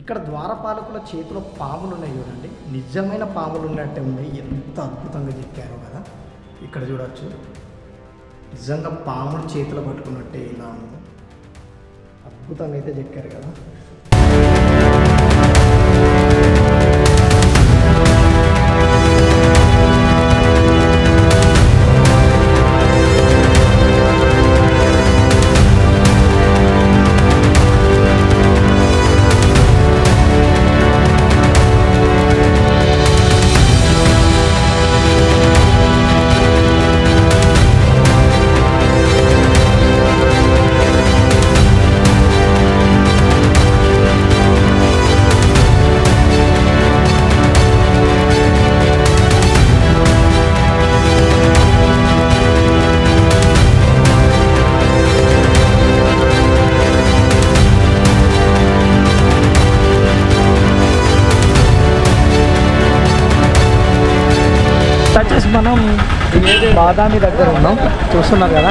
ఇక్కడ ద్వారపాలకుల చేతిలో పాములు ఉన్నాయి చూడండి. నిజమైన పాములు ఉన్నట్టే ఉన్నాయి. ఎంత అద్భుతంగా చెక్కారు కదా. ఇక్కడ చూడొచ్చు. నిజంగా పాములు చేతిలో పట్టుకున్నట్టే ఇలా ఉంది. అద్భుతంగా అయితే చెక్కారు కదా. బాదామి దగ్గర ఉన్నాం. చూస్తున్నారు కదా?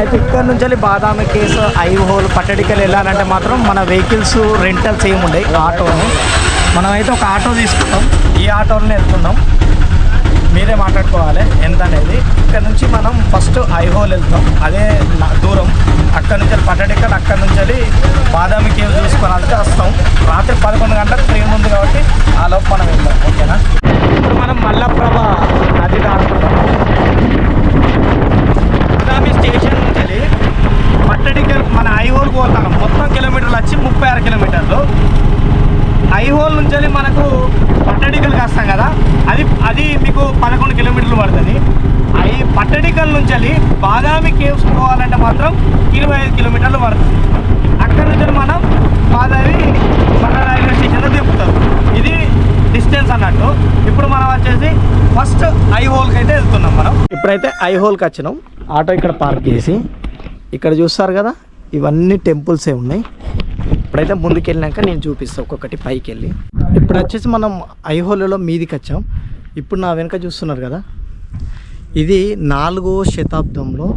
అయితే ఇక్కడ నుంచి వెళ్ళి బాదామి కేసు ఐ హోల్ పట్టడికలు వెళ్ళాలంటే మాత్రం మన వెహికల్స్ రెంటల్స్ ఏమి ఉండవు ఆటోని. మనం అయితే ఒక ఆటో తీసుకున్నాం ఈ ఆటోలోనే వెళ్తున్నాం. మీరే మాట్లాడుకోవాలి ఎంత అనేది ఇక్కడ నుంచి మనం ఫస్ట్ ఐహోల్ వెళ్తాం. అదే దూరం. అక్కడ నుంచి వెళ్ళి పట్టడికల్ అక్కడ నుంచి వెళ్ళి బాదామి కేవ్ చూసుకొని వస్తాం. రాత్రి పదకొండు గంటలకు ట్రైన్ ఉంది కాబట్టి ఆ లోపు మనం వెళ్దాం. ఓకేనా? ఇప్పుడు మనం మల్లప్రభ నది దాటుతున్నాం బాదామి స్టేషన్ నుంచి పట్టడికి పట్టడికల్ మన ఐహోల్కి పోతాం. మొత్తం కిలోమీటర్లు వచ్చి ముప్పై ఆరు కిలోమీటర్లు. ఐహోల్ నుంచి వెళ్ళి మనకు పట్టడికలు కాస్తాం కదా అది అది మీకు పదకొండు కిలోమీటర్లు పడుతుంది. అవి పట్టడికల్ నుంచి వెళ్ళి బాదామి కేవ్స్ పోవాలంటే మాత్రం ఇరవై ఐదు కిలోమీటర్లు పడుతుంది. అక్కడ నుంచి మనం బాదామి మన రైల్వే డిస్టెన్స్ అన్నట్టు. ఇప్పుడు మనం వచ్చేసి ఫస్ట్ ఐహోల్కి అయితే వెళ్తున్నాం మనం. ఇప్పుడైతే ఐహోల్కి వచ్చినాం. ఆటో ఇక్కడ పార్క్ చేసి. ఇక్కడ చూస్తారు కదా ఇవన్నీ టెంపుల్సే ఉన్నాయి. ఇప్పుడైతే ముందుకు వెళ్ళినాక నేను చూపిస్తాను ఒక్కొక్కటి పైకి వెళ్ళి ఇప్పుడు వచ్చేసి మనం ఐహోలలో మీదికి వచ్చాం. ఇప్పుడు నా వెనుక చూస్తున్నారు కదా ఇది నాలుగో శతాబ్దంలో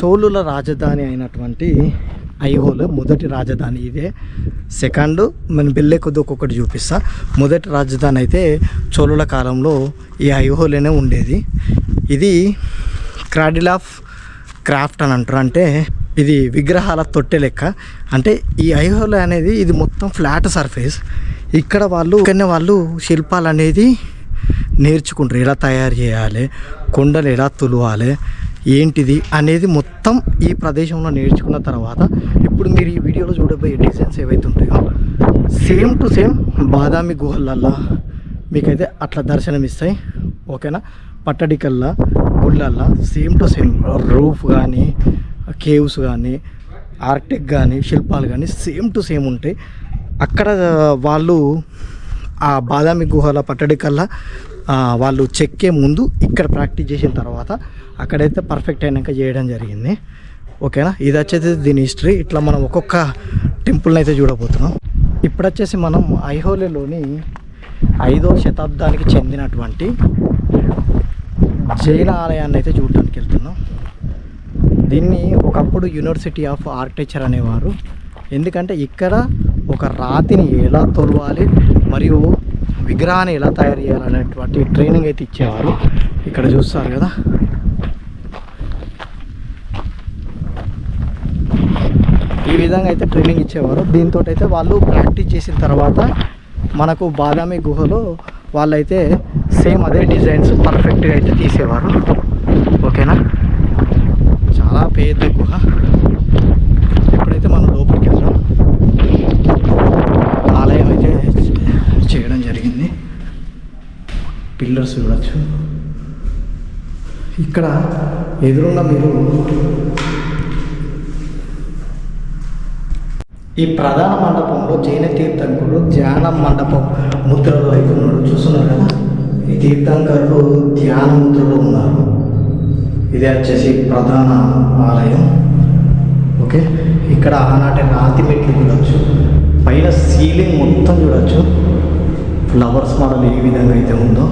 చోళుల రాజధాని అయినటువంటి ఐహోలు మొదటి రాజధాని ఇదే. సెకండ్ మన వెళ్ళే కొద్ది ఒక్కొక్కటి చూపిస్తా. మొదటి రాజధాని అయితే చోళుల కాలంలో ఈ ఐహోలేనే ఉండేది. ఇది క్రాడిల్ ఆఫ్ క్రాఫ్ట్ అని అంటారు. అంటే ఇది విగ్రహాల తొట్టె లెక్క. అంటే ఈ ఐహోలే అనేది ఇది మొత్తం ఫ్లాట్ సర్ఫేస్. ఇక్కడ వాళ్ళు ఇక్కడనే వాళ్ళు శిల్పాలు అనేది నేర్చుకుంటారు. ఎలా తయారు చేయాలి? కొండలు ఎలా తులవాలి? ఏంటిది అనేది మొత్తం ఈ ప్రదేశంలో నేర్చుకున్న తర్వాత ఇప్పుడు మీరు ఈ వీడియోలో చూడబోయే డిజైన్స్ ఏవైతే ఉంటాయో సేమ్ టు సేమ్ బాదామి గుహలల్లా మీకైతే అట్లా దర్శనం ఇస్తాయి ఓకేనా? పట్టడికల్లా గుళ్ళల్లా సేమ్ టు సేమ్ రూఫ్ కానీ కేవ్స్ కానీ ఆర్కిటెక్ కానీ శిల్పాలు కానీ సేమ్ టు సేమ్ ఉంటాయి. అక్కడ వాళ్ళు ఆ బాదామి గుహల పట్టడికల్లా వాళ్ళు చెక్కే ముందు ఇక్కడ ప్రాక్టీస్ చేసిన తర్వాత అక్కడైతే పర్ఫెక్ట్ అయినాక చేయడం జరిగింది. ఓకేనా? ఇది వచ్చేసి దీని హిస్టరీ. ఇట్లా మనం ఒక్కొక్క టెంపుల్ని అయితే చూడబోతున్నాం. ఇప్పుడు వచ్చేసి మనం ఐహోలేలోని ఐదో శతాబ్దానికి చెందినటువంటి జైన ఆలయాన్ని అయితే చూడడానికి వెళ్తున్నాం. దీన్ని ఒకప్పుడు యూనివర్సిటీ ఆఫ్ ఆర్కిటెక్చర్ అనేవారు. ఎందుకంటే ఇక్కడ ఒక రాతిని ఎలా తొలవాలి మరియు విగ్రహాన్ని ఎలా తయారు చేయాలనేటువంటి ట్రైనింగ్ అయితే ఇచ్చేవారు. ఇక్కడ చూస్తారు కదా. ఈ విధంగా అయితే ట్రైనింగ్ ఇచ్చేవారు. దీంతో అయితే వాళ్ళు ప్రాక్టీస్ చేసిన తర్వాత మనకు బాదామి గుహలో వాళ్ళైతే సేమ్ అదే డిజైన్స్ పర్ఫెక్ట్గా అయితే తీసేవారు. ఓకేనా చాలా పెద్ద గుహ ఇప్పుడైతే మనం లోపలికి వెళ్దాం ఆలయం అయితే చేయడం జరిగింది పిల్లర్స్ చూడొచ్చు ఇక్కడ ఎదురున్న మీరు ఈ ప్రధాన మండపంలో జైన తీర్థంకుడు ధ్యాన మండపం ముద్రలో అయితే ఉన్నాడు చూస్తున్నారు కదా? ఈ తీర్థంకరుడు ధ్యాన ముద్రలో ఉన్నారు. ఇది వచ్చేసి ప్రధాన ఆలయం. ఓకే? ఇక్కడ ఆనాటి రాతి మెట్లు చూడొచ్చు. పైన సీలింగ్ మొత్తం చూడొచ్చు. ఫ్లవర్స్ మోడల్ ఏ విధంగా అయితే ఉందో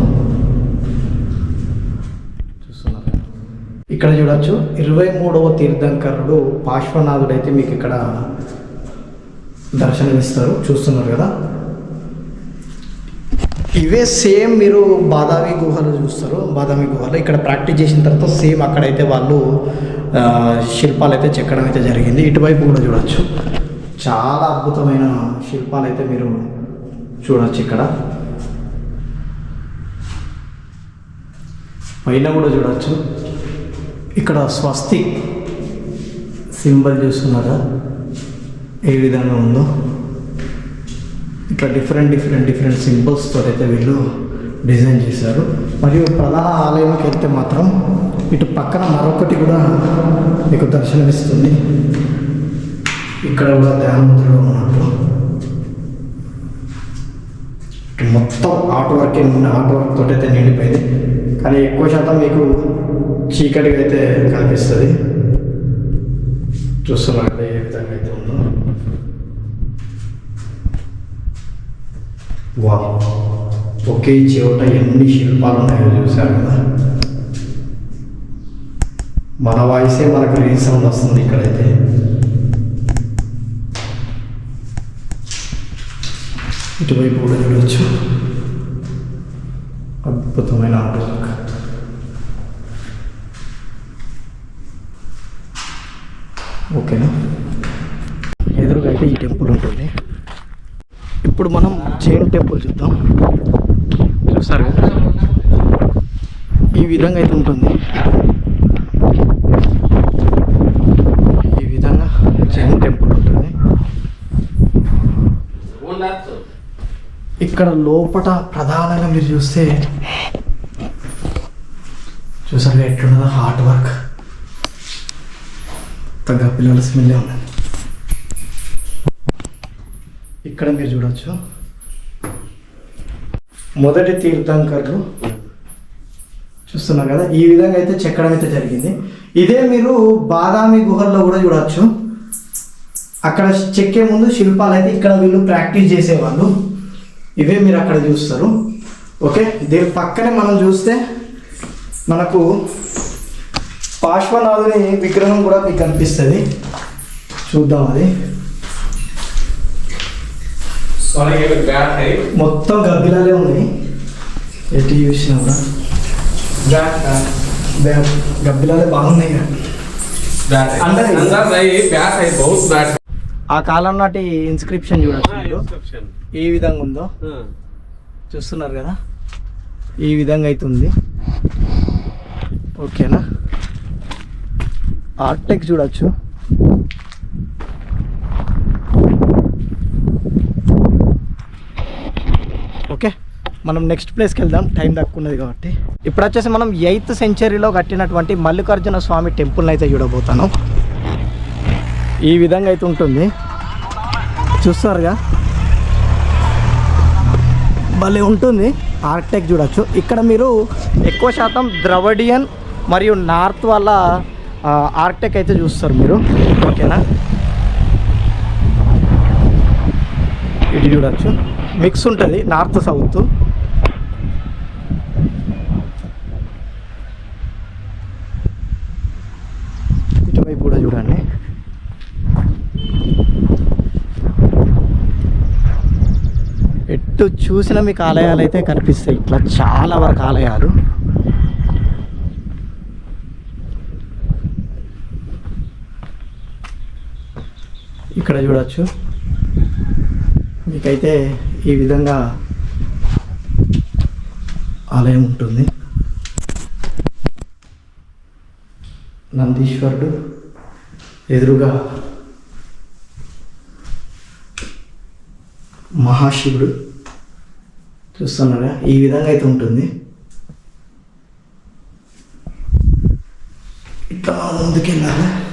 చూస్తున్నారు ఇక్కడ చూడొచ్చు. ఇరవై మూడవ తీర్థంకరుడు పార్శ్వనాథుడు అయితే మీకు ఇక్కడ దర్శనమిస్తారు. చూస్తున్నారు కదా? ఇవే సేమ్ మీరు బాదామి గుహలు చూస్తారు. బాదామి గుహలు. ఇక్కడ ప్రాక్టీస్ చేసిన తర్వాత సేమ్ అక్కడైతే వాళ్ళు శిల్పాలు అయితే చెక్కడం అయితే జరిగింది. ఇటువైపు కూడా చూడొచ్చు. చాలా అద్భుతమైన శిల్పాలు అయితే మీరు చూడొచ్చు ఇక్కడ. పైన కూడా చూడొచ్చు. ఇక్కడ స్వస్తి సింబల్ చూస్తున్నారా? ఏ విధంగా ఉందో? ఇట్లా డిఫరెంట్ డిఫరెంట్ డిఫరెంట్ సింబల్స్తో అయితే వీళ్ళు డిజైన్ చేశారు. మరియు ప్రధాన ఆలయంకి వెళ్తే మాత్రం ఇటు పక్కన మరొకటి కూడా మీకు దర్శనమిస్తుంది. ఇక్కడ కూడా ధ్యానముద్రలో ఉన్నట్టు మొత్తం ఆర్ట్ వర్క్ ఆర్ట్ వర్క్ తోటైతే అయితే నిండిపోయింది. కానీ ఎక్కువ శాతం మీకు చీకటిగా అయితే కనిపిస్తుంది. చూస్తున్నారు ఏ విధంగా అయితే ఉందో. వా ఒకే చోట ఎన్ని శిల్పాలు ఉన్నాయో చూశారు కదా. మన వాయిసే మనకు రీసౌండ్ వస్తుంది ఇక్కడైతే. ఇటువైపు కూడా చూడవచ్చు అద్భుతమైన ఆటలు వర్క్ ఓకేనా? ఎదురుగా అయితే ఈ టెంపుల్ ఉంటుంది. ఇప్పుడు మనం జైన్ టెంపుల్ చూద్దాం. చూస్తారు ఈ విధంగా అయితే ఉంటుంది. ఈ విధంగా జైన్ టెంపుల్ ఉంటుంది. ఇక్కడ లోపల ప్రధానంగా మీరు చూస్తే చూసారు ఎట్లున్నదో హార్డ్ వర్క్. తగ్గ పిల్లల స్మెల్లే ఉన్నది ఇక్కడ మీరు చూడవచ్చు మొదటి తీర్థంకర్లు చూస్తున్నారు కదా ఈ విధంగా అయితే చెక్కడం అయితే జరిగింది. ఇదే మీరు బాదామి గుహల్లో కూడా చూడవచ్చు అక్కడ చెక్కే ముందు శిల్పాలు అయితే ఇక్కడ వీళ్ళు ప్రాక్టీస్ చేసేవాళ్ళు. ఇవే మీరు అక్కడ చూస్తారు. ఓకే? దీని పక్కనే మనం చూస్తే మనకు పార్శ్వనాథుని విగ్రహం కూడా మీకు కనిపిస్తుంది. చూద్దాం అది. మొత్తం గబ్బిలాలే ఉన్నాయి. ఎట్టి చూసినా గబ్బిలాలే బాగున్నాయి ఆ కాలం నాటి ఇన్స్క్రిప్షన్ చూడచ్చు ఏ విధంగా ఉందో. చూస్తున్నారు కదా. ఈ విధంగా అయితే ఉంది ఓకేనా? ఆర్టెక్ చూడొచ్చు. ఓకే మనం నెక్స్ట్ ప్లేస్కి వెళ్దాం. టైం తక్కువ కాబట్టి. ఇప్పుడు వచ్చేసి మనం ఎయిత్ సెంచరీలో కట్టినటువంటి మల్లికార్జున స్వామి టెంపుల్ని అయితే చూడబోతాను. ఈ విధంగా అయితే ఉంటుంది. చూస్తారుగా? భలే ఉంటుంది. ఆర్కిటెక్ట్ చూడొచ్చు. ఇక్కడ మీరు ఎక్కువ శాతం ద్రవడియన్ మరియు నార్త్ వల్ల ఆర్టెక్ అయితే చూస్తారు మీరు. ఓకేనా? ఇది చూడొచ్చు. మిక్స్ ఉంటుంది నార్త్ సౌత్ ఇటువైపు కూడా చూడండి. ఎటు చూసిన మీకు ఆలయాలు అయితే కనిపిస్తాయి. ఇట్లా చాలా వరకు ఆలయాలు. ఇక్కడ చూడొచ్చు. మీకైతే ఈ విధంగా ఆలయం ఉంటుంది. నందీశ్వరుడు ఎదురుగా మహాశివుడు చూస్తున్నారా? ఈ విధంగా అయితే ఉంటుంది. ఇట్లా ముందుకెళ్ళాలి.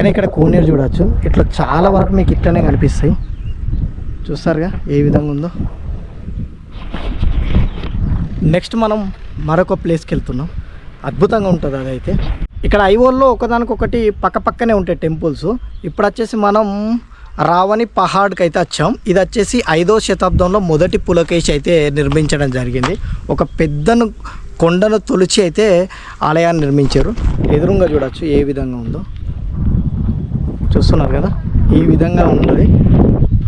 పక్కనే ఇక్కడ కోనేరు చూడవచ్చు ఇట్లా చాలా వరకు మీకు ఇట్లనే కనిపిస్తాయి. చూస్తారుగా ఏ విధంగా ఉందో. నెక్స్ట్ మనం మరొక ప్లేస్కి వెళ్తున్నాం అద్భుతంగా ఉంటుంది అదైతే. ఇక్కడ ఐవోల్లో ఒకదానికొకటి పక్క పక్కనే ఉంటాయి టెంపుల్స్ ఇప్పుడు వచ్చేసి మనం రావణి పహాడ్కి అయితే వచ్చాం. ఇది వచ్చేసి ఐదో శతాబ్దంలో మొదటి పులకేశి అయితే నిర్మించడం జరిగింది. ఒక పెద్దను కొండను తొలిచి అయితే ఆలయాన్ని నిర్మించారు. ఎదురుగా చూడొచ్చు ఏ విధంగా ఉందో. చూస్తున్నారు కదా ఈ విధంగా ఉన్నది.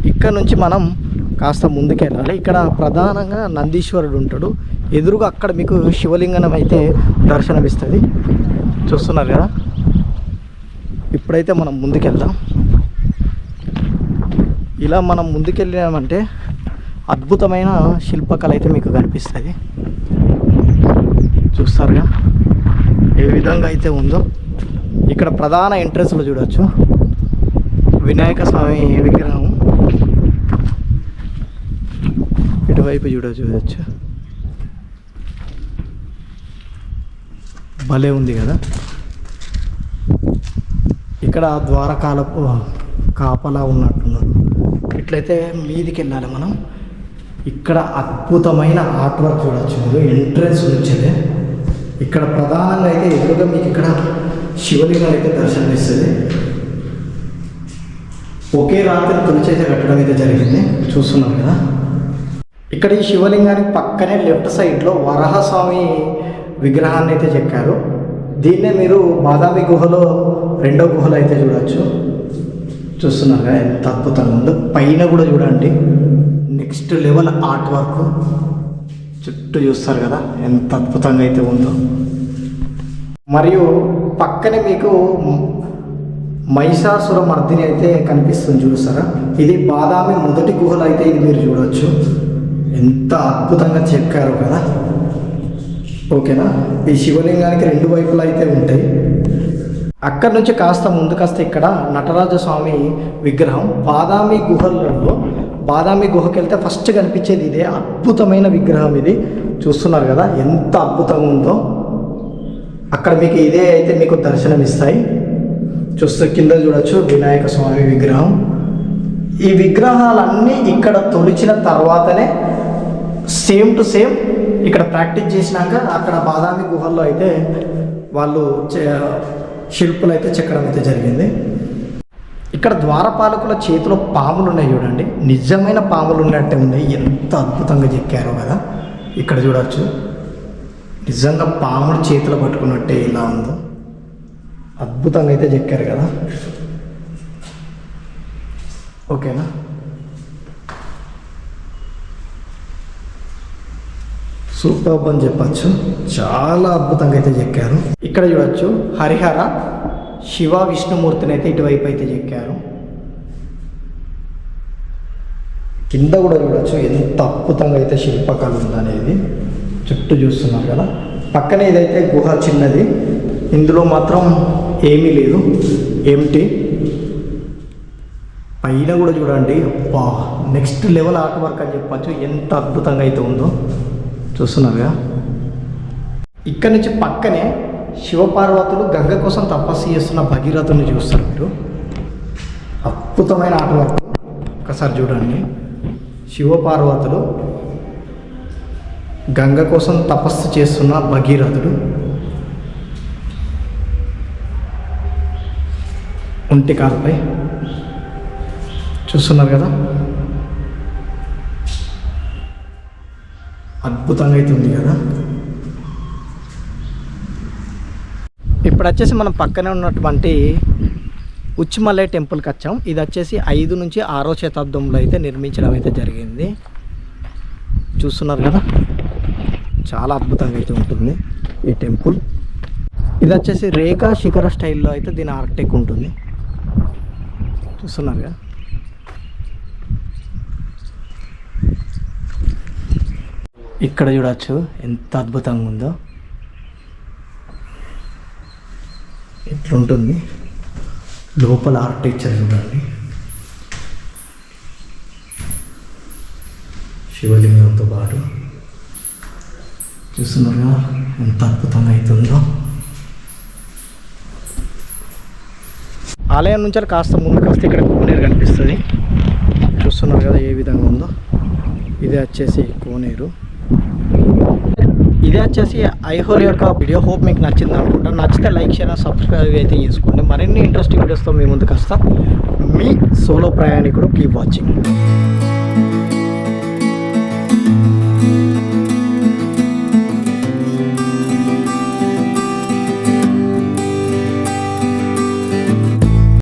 ఇక్కడ నుంచి మనం కాస్త ముందుకెళ్ళాలి. ఇక్కడ ప్రధానంగా నందీశ్వరుడు ఉంటాడు. ఎదురుగా అక్కడ మీకు శివలింగనం అయితే దర్శనమిస్తుంది. చూస్తున్నారు కదా? ఇప్పుడైతే మనం ముందుకెళ్దాం. ఇలా మనం ముందుకెళ్ళామంటే అద్భుతమైన శిల్పకళ అయితే మీకు కనిపిస్తుంది. చూస్తారుగా? ఏ విధంగా అయితే ఉందో. ఇక్కడ ప్రధాన ఎంట్రెన్స్లో చూడవచ్చు వినాయక స్వామి విగ్రహం. ఇటువైపు చూడ చూడవచ్చు భలే ఉంది కదా. ఇక్కడ ద్వారకాలపు కాపలా ఉన్నట్టున్నారు. ఇట్లయితే మీదికి వెళ్ళాలి మనం. ఇక్కడ అద్భుతమైన ఆర్ట్ వర్క్ చూడొచ్చు మీరు. ఎంట్రన్స్ నుంచే ఇక్కడ ప్రధానంగా అయితే ఎదురుగా మీకు ఇక్కడ శివలింగం అయితే దర్శనమిస్తుంది. ఒకే రాత్రి తొలిచైతే కట్టడం అయితే జరిగింది. చూస్తున్నాం కదా. ఇక్కడ ఈ శివలింగానికి పక్కనే లెఫ్ట్ సైడ్లో వరహస్వామి విగ్రహాన్ని అయితే చెక్కారు. దీన్నే మీరు బాదామి గుహలో రెండో గుహలో అయితే చూడొచ్చు. చూస్తున్నారుగా కదా ఎంత అద్భుతంగా ఉందో. పైన కూడా చూడండి. Next level art work. చుట్టూ చూస్తారు కదా ఎంత అద్భుతంగా అయితే ఉందో. మరియు పక్కనే మీకు మహిషాసుర మర్దిని అయితే కనిపిస్తుంది చూస్తారా ఇది బాదామి మొదటి గుహలు అయితే ఇది మీరు చూడవచ్చు ఎంత అద్భుతంగా చెక్కారు కదా. ఓకేనా? ఈ శివలింగానికి రెండు వైపులా అయితే ఉంటాయి. అక్కడి నుంచి కాస్త ముందు కాస్త ఇక్కడ నటరాజ స్వామి విగ్రహం. బాదామి గుహలలో బాదామి గుహకి వెళ్తే ఫస్ట్ కనిపించేది ఇదే అద్భుతమైన విగ్రహం ఇది. చూస్తున్నారు కదా ఎంత అద్భుతంగా ఉందో. అక్కడ మీకు ఇదే అయితే మీకు దర్శనం ఇస్తాయి చూస్తే కింద చూడొచ్చు వినాయక స్వామి విగ్రహం. ఈ విగ్రహాలన్నీ ఇక్కడ తొలిచిన తర్వాతనే సేమ్ టు సేమ్ ఇక్కడ ప్రాక్టీస్ చేసినాక అక్కడ బాదామి గుహల్లో అయితే వాళ్ళు చే- శిల్పులు అయితే చెక్కడం అయితే జరిగింది. ఇక్కడ ద్వారపాలకుల చేతిలో పాములు ఉన్నాయి చూడండి. నిజమైన పాములు ఉన్నట్టే ఉన్నాయి. ఎంత అద్భుతంగా చెక్కారో కదా. ఇక్కడ చూడవచ్చు నిజంగా పాములు చేతిలో పట్టుకున్నట్టే ఇలా ఉందో. అద్భుతంగా అయితే చెక్కారు కదా. ఓకేనా? సూపర్ అని చెప్పచ్చు. చాలా అద్భుతంగా అయితే చెక్కారు. ఇక్కడ చూడొచ్చు హరిహర శివ విష్ణుమూర్తిని అయితే ఇటువైపు అయితే చెక్కారు. కింద కూడా చూడొచ్చు ఎంత అద్భుతంగా అయితే శిల్పకళ ఉందనేది. చుట్టూ చూస్తున్నారు కదా. పక్కనే ఇదైతే గుహ చిన్నది ఇందులో మాత్రం ఏమీ లేదు. ఏమిటి పైన కూడా చూడండి. అబ్బా నెక్స్ట్ లెవెల్ ఆర్ట్ వర్క్ అని చెప్పచ్చు. ఎంత అద్భుతంగా అయితే ఉందో. చూస్తున్నారుగా? ఇక్కడ నుంచి పక్కనే శివపార్వతులు గంగ కోసం తపస్సు చేస్తున్న భగీరథుని చూస్తారు మీరు. అద్భుతమైన ఆర్ట్ వర్క్ ఒకసారి చూడండి. శివపార్వతులు గంగ కోసం తపస్సు చేస్తున్న భగీరథుడు. ఒంటి కాలుపై చూస్తున్నారు కదా? అద్భుతంగా అయితే ఉంది కదా? ఇప్పుడు వచ్చేసి మనం పక్కనే ఉన్నటువంటి ఉచ్చిమలై టెంపుల్కి వచ్చాం. ఇది వచ్చేసి ఐదు నుంచి ఆరో శతాబ్దంలో అయితే నిర్మించడం అయితే జరిగింది. చూస్తున్నారు కదా? చాలా అద్భుతంగా అయితే ఉంటుంది ఈ టెంపుల్. ఇది వచ్చేసి రేఖా శిఖర స్టైల్లో అయితే దీని ఆర్టెక్ ఉంటుంది. చూస్తున్నారు కదా ఇక్కడ చూడొచ్చు ఎంత అద్భుతంగా ఉందో. ఎట్లుంటుంది? లోపల ఆర్కిటెక్చర్ చూడండి. శివలింగంతో పాటు. చూస్తున్నారుగా ఎంత అద్భుతంగా అవుతుందో ఆలయం నుంచి కాస్త ముందు వస్తే ఇక్కడ కోనేరు కనిపిస్తుంది. చూస్తున్నారు కదా ఏ విధంగా ఉందో. ఇది వచ్చేసి కోనేరు. ఇది వచ్చేసి ఐహోల్ యొక్క వీడియో. హోప్ మీకు నచ్చింది అనుకుంటా. నచ్చితే లైక్ షేర్ సబ్స్క్రైబ్ అయితే చేసుకోండి. మరిన్ని ఇంట్రెస్టింగ్ వీడియోస్తో మీ ముందుకు వస్తా. మీ సోలో ప్రయాణికుడు కీప్ వాచింగ్.